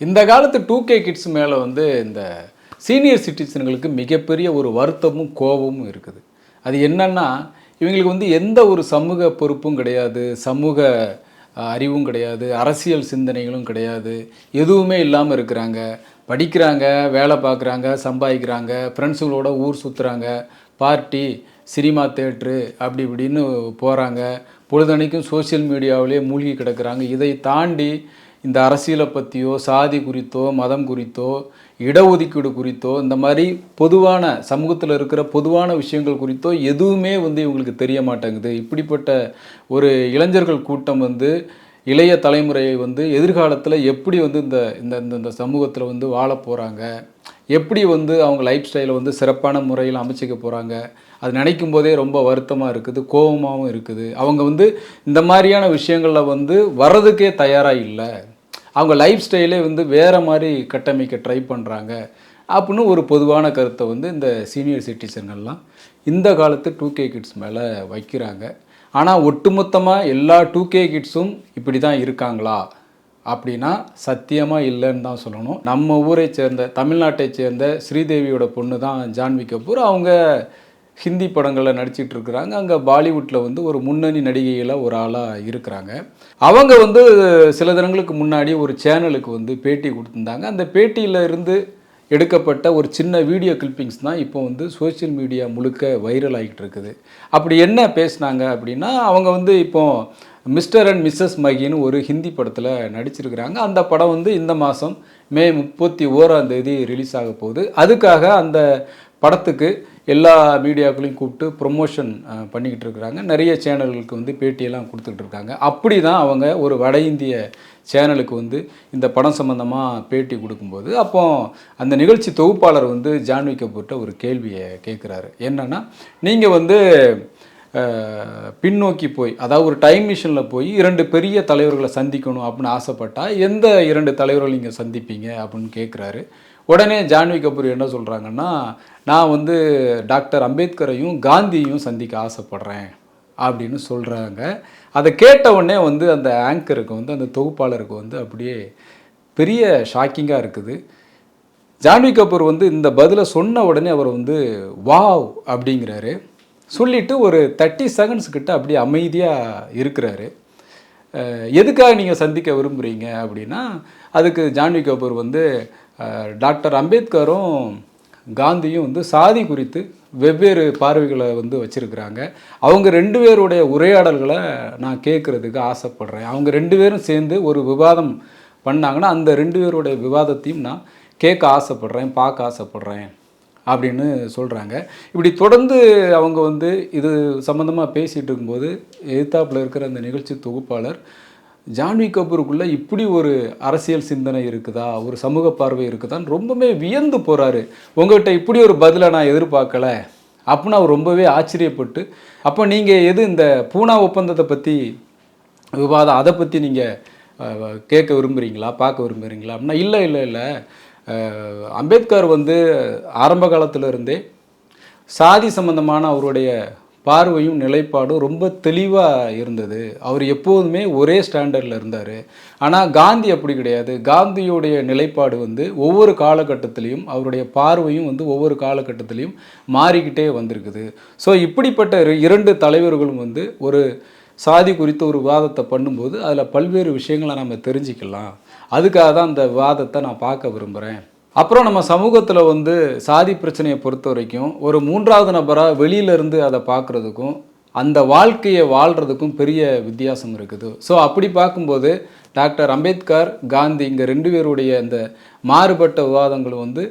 இந்த காலத்து two K kids மேலே வந்து இந்த சீனியர் சிட்டிசன்களுக்கு மிகப்பெரிய ஒரு வருத்தமும் கோபமும் இருக்குது. அது என்னன்னா இவங்களுக்கு வந்து எந்த ஒரு சமூக பொறுப்பும் கிடையாது சமூக அறிவும் கிடையாது அரசியல் சிந்தனைகளும் கிடையாது எதுவுமே இல்லாமல் இருக்கிறாங்க. படிக்கிறாங்க வேலை பார்க்குறாங்க சம்பாதிக்கிறாங்க ஃப்ரெண்ட்ஸுங்களோட ஊர் சுற்றுறாங்க பார்ட்டி சினிமா தேட்ரு அப்படி இப்படின்னு போகிறாங்க பொழுதனைக்கும் சோஷியல் மீடியாவிலே மூழ்கி கிடக்குறாங்க. இதை தாண்டி இந்த அரசியலை பற்றியோ சாதி குறித்தோ மதம் குறித்தோ இடஒதுக்கீடு குறித்தோ இந்த மாதிரி பொதுவான சமூகத்தில் இருக்கிற பொதுவான விஷயங்கள் குறித்தோ எதுவுமே வந்து இவங்களுக்கு தெரிய மாட்டேங்குது. இப்படிப்பட்ட ஒரு இளைஞர்கள் கூட்டம் வந்து இளைய தலைமுறையை வந்து எதிர்காலத்தில் எப்படி வந்து இந்த இந்த இந்த சமூகத்தில் வந்து வாழ போகிறாங்க எப்படி வந்து அவங்க லைஃப் ஸ்டைலை வந்து சிறப்பான முறையில் அமைச்சிக்க போகிறாங்க அது நினைக்கும் போதே ரொம்ப வருத்தமாக இருக்குது கோபமாகவும் இருக்குது. அவங்க வந்து இந்த மாதிரியான விஷயங்களில் வந்து வர்றதுக்கே தயாராக இல்லை. அவங்க லைஃப் ஸ்டைலே வந்து வேறு மாதிரி கட்டமைக்க ட்ரை பண்ணுறாங்க அப்படின்னு ஒரு பொதுவான கருத்தை வந்து இந்த சீனியர் சிட்டிசன்கள்லாம் இந்த காலத்து டூ கே கிட்ஸ் மேலே வைக்கிறாங்க. ஆனால் ஒட்டுமொத்தமாக எல்லா டூ கே கிட்ஸும் இப்படி தான் இருக்காங்களா? அப்படின்னா சத்தியமாக இல்லைன்னு தான் சொல்லணும். நம்ம ஊரை சேர்ந்த தமிழ்நாட்டை சேர்ந்த ஸ்ரீதேவியோட பொண்ணு தான் ஜான்வி கபூர். அவங்க ஹிந்தி படங்களில் நடிச்சிட்டு இருக்கிறாங்க. அங்கே பாலிவுட்டில் வந்து ஒரு முன்னணி நடிகையில் ஒரு ஆளாக இருக்கிறாங்க. அவங்க வந்து சில தினங்களுக்கு முன்னாடி ஒரு சேனலுக்கு வந்து பேட்டி கொடுத்துருந்தாங்க. அந்த பேட்டியில் இருந்து எடுக்கப்பட்ட ஒரு சின்ன வீடியோ கிளிப்பிங்ஸ் தான் இப்போ வந்து சோஷியல் மீடியா முழுக்க வைரல் ஆகிட்டு இருக்குது. அப்படி என்ன பேசுனாங்க அப்படின்னா அவங்க வந்து இப்போ மிஸ்டர் அண்ட் மிஸ்ஸஸ் மகின்னு ஒரு ஹிந்தி படத்தில் நடிச்சிருக்கிறாங்க. அந்த படம் வந்து இந்த மாதம் மே முப்பத்தி ஓராம் தேதி ரிலீஸ் ஆக போகுது. அதுக்காக அந்த படத்துக்கு எல்லா மீடியாக்களையும் கூப்பிட்டு ப்ரொமோஷன் பண்ணிக்கிட்டு இருக்கிறாங்க. நிறைய சேனல்களுக்கு வந்து பேட்டியெல்லாம் கொடுத்துட்டு இருக்காங்க. அப்படி தான் அவங்க ஒரு வட இந்திய சேனலுக்கு வந்து இந்த படம் சம்மந்தமாக பேட்டி கொடுக்கும்போது அப்போ அந்த நிகழ்ச்சி தொகுப்பாளர் வந்து ஜான்வி கபூர்கிட்ட ஒரு கேள்வியை கேட்குறாரு. என்னென்னா நீங்கள் வந்து பின்னோக்கி போய் அதாவது ஒரு டைம் மிஷினில் போய் இரண்டு பெரிய தலைவர்களை சந்திக்கணும் அப்படின்னு ஆசைப்பட்டால் எந்த இரண்டு தலைவர்கள் நீங்கள் சந்திப்பீங்க அப்படின்னு கேட்குறாரு. உடனே ஜான்வி கபூர் என்ன சொல்கிறாங்கன்னா நான் வந்து டாக்டர் அம்பேத்கரையும் காந்தியையும் சந்திக்க ஆசைப்பட்றேன் அப்படின்னு சொல்கிறாங்க அதை கேட்ட உடனே வந்து அந்த ஆங்கருக்கு வந்து அந்த தொகுப்பாளருக்கு வந்து அப்படியே பெரிய ஷாக்கிங்காக இருக்குது. ஜான்வி கபூர் வந்து இந்த பதிலை சொன்ன உடனே அவர் வந்து வாவ் அப்படிங்கிறாரு. சொல்லிவிட்டு ஒரு தேர்ட்டி செகண்ட்ஸ் கிட்ட அப்படியே அமைதியாக இருக்கிறாரு. எதுக்காக நீங்கள் சந்திக்க விரும்புகிறீங்க அப்படின்னா அதுக்கு ஜான்வி கபூர் வந்து டாக்டர் அம்பேத்கரும் காந்தியும் வந்து சாதி குறித்து வெவ்வேறு பார்வைகளை வந்து வச்சுருக்கிறாங்க. அவங்க ரெண்டு பேருடைய உரையாடல்களை நான் கேட்குறதுக்கு ஆசைப்படுறேன். அவங்க ரெண்டு பேரும் சேர்ந்து ஒரு விவாதம் பண்ணாங்கன்னா அந்த ரெண்டு பேருடைய விவாதத்தையும் நான் கேட்க ஆசைப்படுறேன் பார்க்க ஆசைப்படுறேன். அப்படின்னு சொல்கிறாங்க இப்படி தொடர்ந்து அவங்க வந்து இது சம்மந்தமாக பேசிகிட்டு இருக்கும்போது எதிர்த்தாப்பில் இருக்கிற அந்த நிகழ்ச்சி தொகுப்பாளர் ஜான்வி கபூருக்குள்ளே இப்படி ஒரு அரசியல் சிந்தனை இருக்குதா ஒரு சமூக பார்வை இருக்குதான்னு ரொம்பவே வியந்து போகிறாரு உங்கள்கிட்ட இப்படி ஒரு பதிலை நான் எதிர்பார்க்கல அப்படின்னு அவர் ரொம்பவே ஆச்சரியப்பட்டு அப்போ நீங்கள் எது இந்த பூனா ஒப்பந்தத்தை பற்றி விவாதம் அதை பற்றி நீங்கள் கேட்க விரும்புகிறீங்களா பார்க்க விரும்புகிறீங்களா அப்படின்னா இல்லை இல்லை இல்லை. அம்பேத்கர் வந்து ஆரம்ப காலத்திலிருந்தே சாதி சம்பந்தமான அவருடைய பார்வையும் நிலைப்பாடும் ரொம்ப தெளிவாக இருந்தது. அவர் எப்போதுமே ஒரே ஸ்டாண்டர்டில் இருந்தார். ஆனால் காந்தி அப்படி கிடையாது. காந்தியுடைய நிலைப்பாடு வந்து ஒவ்வொரு காலகட்டத்திலையும் அவருடைய பார்வையும் வந்து ஒவ்வொரு காலகட்டத்திலையும் மாறிக்கிட்டே வந்திருக்குது. ஸோ இப்படிப்பட்ட இரு- இரண்டு தலைவர்களும் வந்து ஒரு சாதி குறித்த ஒரு விவாதத்தை பண்ணும்போது அதில் பல்வேறு விஷயங்களை நம்ம தெரிஞ்சுக்கலாம். அதுக்காக தான் அந்த விவாதத்தை நான் பார்க்க விரும்புகிறேன் அப்புறம் நம்ம சமூகத்தில் வந்து சாதி பிரச்சனையை பொறுத்த வரைக்கும் ஒரு மூன்றாவது நபராக வெளியிலேருந்து அதை பார்க்குறதுக்கும் அந்த வாழ்க்கையை வாழ்கிறதுக்கும் பெரிய வித்தியாசம் இருக்குது. ஸோ அப்படி பார்க்கும்போது டாக்டர் அம்பேத்கர் காந்தி இங்கே ரெண்டு பேருடைய அந்த மாறுபட்ட விவாதங்கள் வந்து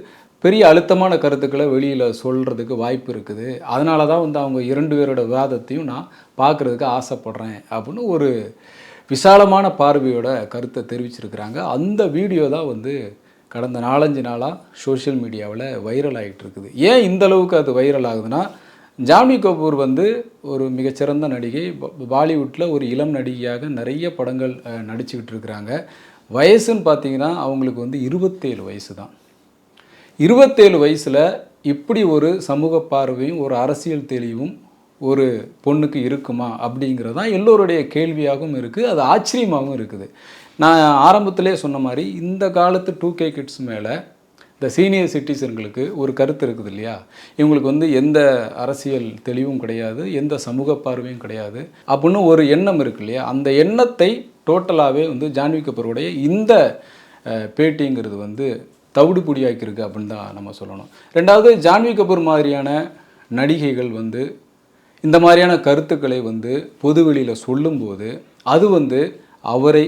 பெரிய அழுத்தமான கருத்துக்களை வெளியில் சொல்கிறதுக்கு வாய்ப்பு இருக்குது. அதனால தான் வந்து அவங்க இரண்டு பேரோட விவாதத்தையும் நான் பார்க்குறதுக்கு ஆசைப்படுறேன் அப்படின்னு ஒரு விசாலமான பார்வையோட கருத்தை தெரிவிச்சிருக்கிறாங்க. அந்த வீடியோ தான் வந்து கடந்த நாலஞ்சு நாளாக சோஷியல் மீடியாவில் வைரல் ஆகிட்டு இருக்குது. ஏன் இந்த அளவுக்கு அது வைரல் ஆகுதுன்னா ஜான்வி கபூர் வந்து ஒரு மிகச்சிறந்த நடிகை. பாலிவுட்டில் ஒரு இளம் நடிகையாக நிறைய படங்கள் நடிச்சுக்கிட்டு இருக்கிறாங்க. வயசுன்னு பார்த்தீங்கன்னா அவங்களுக்கு வந்து இருபத்தேழு வயசு தான் இருபத்தேழு வயசில் இப்படி ஒரு சமூக பார்வையும் ஒரு அரசியல் தெளிவும் ஒரு பொண்ணுக்கு இருக்குமா அப்படிங்கிறது தான் எல்லோருடைய கேள்வியாகவும் இருக்குது அது ஆச்சரியமாகவும் இருக்குது. நான் ஆரம்பத்திலே சொன்ன மாதிரி இந்த காலத்து டூ கே கிட்ஸ் மேலே இந்த சீனியர் சிட்டிசன்களுக்கு ஒரு கருத்து இருக்குது இல்லையா? இவங்களுக்கு வந்து எந்த அரசியல் தெளிவும் கிடையாது எந்த சமூக பார்வையும் கிடையாது அப்படின்னு ஒரு எண்ணம் இருக்கு இல்லையா? அந்த எண்ணத்தை டோட்டலாகவே வந்து ஜான்வி கபூருடைய இந்த பேட்டிங்கிறது வந்து தவிடு பொடியாக்கியிருக்கு அப்படின்னு தான் நம்ம சொல்லணும். ரெண்டாவது ஜான்வி கபூர் மாதிரியான நடிகைகள் வந்து இந்த மாதிரியான கருத்துக்களை வந்து பொதுவெளியில் சொல்லும்போது அது வந்து அவரை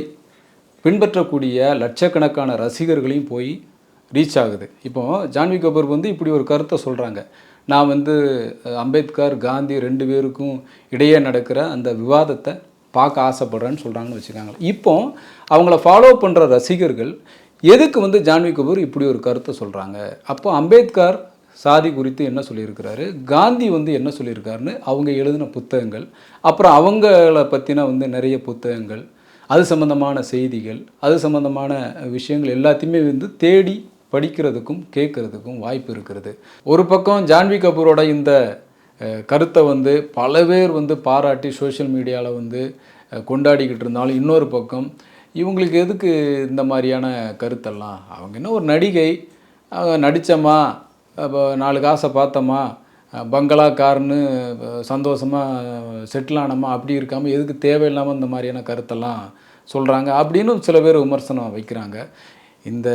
பின்பற்றக்கூடிய லட்சக்கணக்கான ரசிகர்களையும் போய் ரீச் ஆகுது. இப்போ ஜான்வி கபூர் வந்து இப்படி ஒரு கருத்தை சொல்கிறாங்க நான் வந்து அம்பேத்கர் காந்தி ரெண்டு பேருக்கும் இடையே நடக்கிற அந்த விவாதத்தை பார்க்க ஆசைப்படுறேன்னு சொல்கிறாங்கன்னு வச்சுக்காங்க இப்போ அவங்கள ஃபாலோ பண்ணுற ரசிகர்கள் எதுக்கு வந்து ஜான்வி கபூர் இப்படி ஒரு கருத்தை சொல்கிறாங்க அப்போ அம்பேத்கர் சாதி குறித்து என்ன சொல்லியிருக்கிறாரு? காந்தி வந்து என்ன சொல்லியிருக்காருன்னு அவங்க எழுதின புத்தகங்கள் அப்புறம் அவங்கள பற்றின வந்து நிறைய புத்தகங்கள் அது சம்மந்தமான செய்திகள் அது சம்மந்தமான விஷயங்கள் எல்லாத்தையுமே வந்து தேடி படிக்கிறதுக்கும் கேட்குறதுக்கும் வாய்ப்பு இருக்கிறது. ஒரு பக்கம் ஜான்வி கபூரோட இந்த கருத்தை வந்து பல பேர் வந்து பாராட்டி சோஷியல் மீடியாவில் வந்து கொண்டாடிக்கிட்டு இருந்தாலும் இன்னொரு பக்கம் இவங்களுக்கு எதுக்கு இந்த மாதிரியான கருத்தெல்லாம்? அவங்க என்ன ஒரு நடிகை நடித்தம்மா நடித்தோமா அப்போ நாலு காசை பார்த்தோமா அஹ், பங்களா கார்னு சந்தோஷமாக செட்டில் ஆனோமா அப்படி இருக்காமல் எதுக்கு தேவையில்லாமல் இந்த மாதிரியான கருத்தெல்லாம் சொல்கிறாங்க அப்படின்னு சில பேர் விமர்சனம் வைக்கிறாங்க. இந்த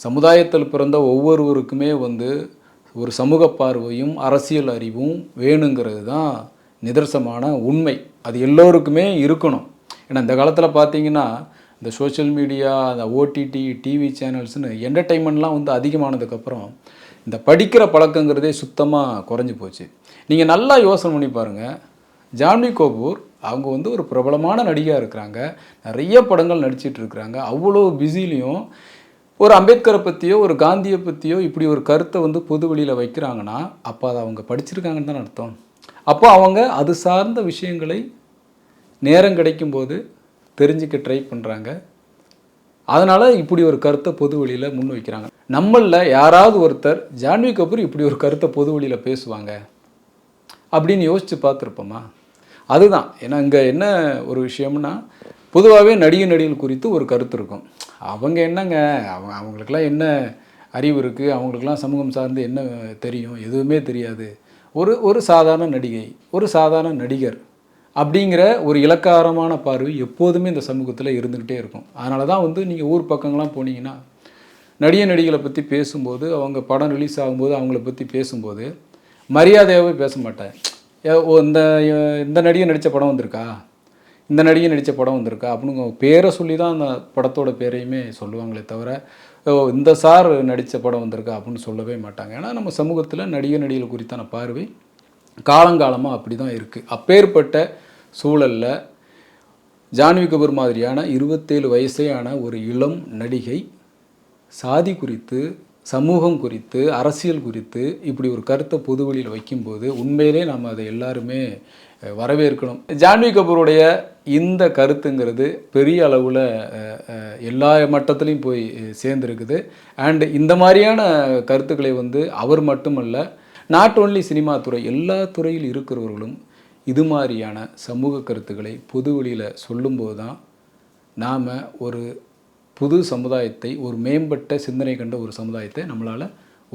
சமுதாயத்தில் பிறந்த ஒவ்வொருவருக்குமே வந்து ஒரு சமூக பார்வையும் அரசியல் அறிவும் வேணுங்கிறது தான் நிதர்சனமான உண்மை. அது எல்லோருக்குமே இருக்கணும். ஏன்னா இந்த காலத்தில் பார்த்தீங்கன்னா இந்த சோஷியல் மீடியா அந்த ஓடிடி டிவி சேனல்ஸ்னு என்டர்டெயின்மெண்ட்லாம் வந்து அதிகமானதுக்கப்புறம் இந்த படிக்கிற பழக்கங்கிறதே சுத்தமாக குறைஞ்சி போச்சு. நீங்கள் நல்லா யோசனை பண்ணி பாருங்கள் ஜான்வி கபூர் அவங்க வந்து ஒரு பிரபலமான நடிகையாக இருக்கிறாங்க. நிறைய படங்கள் நடிச்சிட்டு இருக்கிறாங்க. அவ்வளோ பிஸிலையும் ஒரு அம்பேத்கரை பற்றியோ ஒரு காந்தியை பற்றியோ இப்படி ஒரு கருத்தை வந்து பொது வெளியில் வைக்கிறாங்கன்னா அப்போ அதை அவங்க படிச்சிருக்காங்கன்னு தான் அர்த்தம். அப்போ அவங்க அது சார்ந்த விஷயங்களை நேரம் கிடைக்கும்போது தெரிஞ்சுக்க ட்ரை பண்ணுறாங்க அதனால் இப்படி ஒரு கருத்தை பொது வழியில் முன் வைக்கிறாங்க. நம்மளில் யாராவது ஒருத்தர் ஜான்வி கபூர் இப்படி ஒரு கருத்தை பொது வழியில் பேசுவாங்க அப்படின்னு யோசித்து பார்த்துருப்போமா? அதுதான். ஏன்னா இங்கே என்ன ஒரு விஷயம்னா பொதுவாகவே நடிகை நடிகர்கள் குறித்து ஒரு கருத்து இருக்கும். அவங்க என்னங்க? அவங்க அவங்களுக்கெல்லாம் என்ன அறிவு இருக்குது அவங்களுக்கெல்லாம் சமூகம் சார்ந்து என்ன தெரியும்? எதுவுமே தெரியாது. ஒரு ஒரு சாதாரண நடிகை ஒரு சாதாரண நடிகர் அப்படிங்கிற ஒரு இலக்காரமான பார்வை எப்போதுமே இந்த சமூகத்தில் இருந்துக்கிட்டே இருக்கும். அதனால தான் வந்து நீங்கள் ஊர் பக்கங்கள்லாம் போனீங்கன்னா நடிகை நடிகளை பற்றி பேசும்போது அவங்க படம் ரிலீஸ் ஆகும்போது அவங்கள பற்றி பேசும்போது மரியாதையாகவே பேச மாட்டேன். ஓ இந்த இந்த நடிகை நடித்த படம் வந்திருக்கா? இந்த நடிகை நடித்த படம் வந்திருக்கா? அப்படின்னு பேரை சொல்லி தான் அந்த படத்தோட பேரையுமே சொல்லுவாங்களே தவிர ஓ இந்த சார் நடித்த படம் வந்திருக்கா? அப்படின்னு சொல்லவே மாட்டாங்க. ஏன்னா நம்ம சமூகத்தில் நடிகை நடிகைகள் குறித்தான பார்வை காலங்காலமாக அப்படி தான் இருக்குது அப்பேற்பட்ட சூழலில் ஜான்வி கபூர் மாதிரியான இருபத்தேழு வயசேயான ஒரு இளம் நடிகை சாதி குறித்து சமூகம் குறித்து அரசியல் குறித்து இப்படி ஒரு கருத்தை பொதுவெளியில் வைக்கும்போது உண்மையிலே நாம் அதை எல்லாருமே வரவேற்கணும். ஜான்வி கபூருடைய இந்த கருத்துங்கிறது பெரிய அளவில் எல்லா மட்டத்துலேயும் போய் சேர்ந்துருக்குது. அண்டு இந்த மாதிரியான கருத்துக்களை வந்து அவர் மட்டுமல்ல நாட் ஓன்லி சினிமா துறை எல்லா துறையில் இருக்கிறவர்களும் இது மாதிரியான சமூக கருத்துக்களை பொதுவெளியில் சொல்லும்போது தான் நாம் ஒரு புது சமுதாயத்தை ஒரு மேம்பட்ட சிந்தனை கண்ட ஒரு சமுதாயத்தை நம்மளால்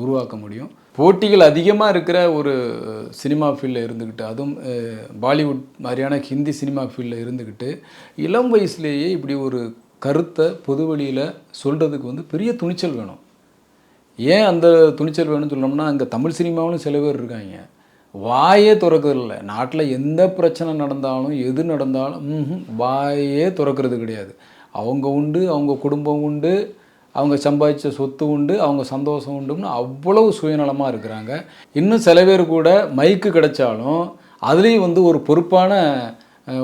உருவாக்க முடியும். போட்டிகள் அதிகமாக இருக்கிற ஒரு சினிமா ஃபீல்டில் இருந்துக்கிட்டு அதுவும் பாலிவுட் மாதிரியான ஹிந்தி சினிமா ஃபீல்டில் இருந்துக்கிட்டு இளம் வயசுலேயே இப்படி ஒரு கருத்தை பொதுவெளியில் சொல்கிறதுக்கு வந்து பெரிய துணிச்சல் வேணும். ஏன் அந்த துணிச்சல் வேணும்னு சொல்லணும்னா அங்கே தமிழ் சினிமாவிலும் சில பேர் இருக்காங்க. வாயே திறக்கிறதில்ல. நாட்டில் எந்த பிரச்சனை நடந்தாலும் எது நடந்தாலும் வாயே திறக்கிறது கிடையாது. அவங்க உண்டு அவங்க குடும்பம் உண்டு அவங்க சம்பாதிச்ச சொத்து உண்டு அவங்க சந்தோஷம் உண்டுன்னு அவ்வளவு சுயநலமாக இருக்கிறாங்க. இன்னும் சில பேர் கூட மைக்கு கிடைச்சாலும் அதுலேயும் வந்து ஒரு பொறுப்பான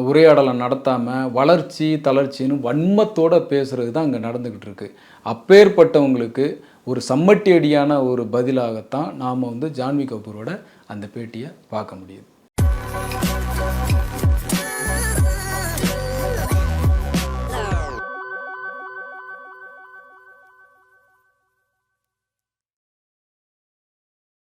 உரையாடலை நடத்தாமல் வளர்ச்சி தளர்ச்சின்னு வன்மத்தோடு பேசுகிறது தான் அங்கே நடந்துக்கிட்டு இருக்குது அப்பேற்பட்டவங்களுக்கு ஒரு சம்மட்டி அடியான ஒரு பதிலாகத்தான் நாம் வந்து ஜான்வி கபூரோட அந்த பேட்டியை பார்க்க முடியுது.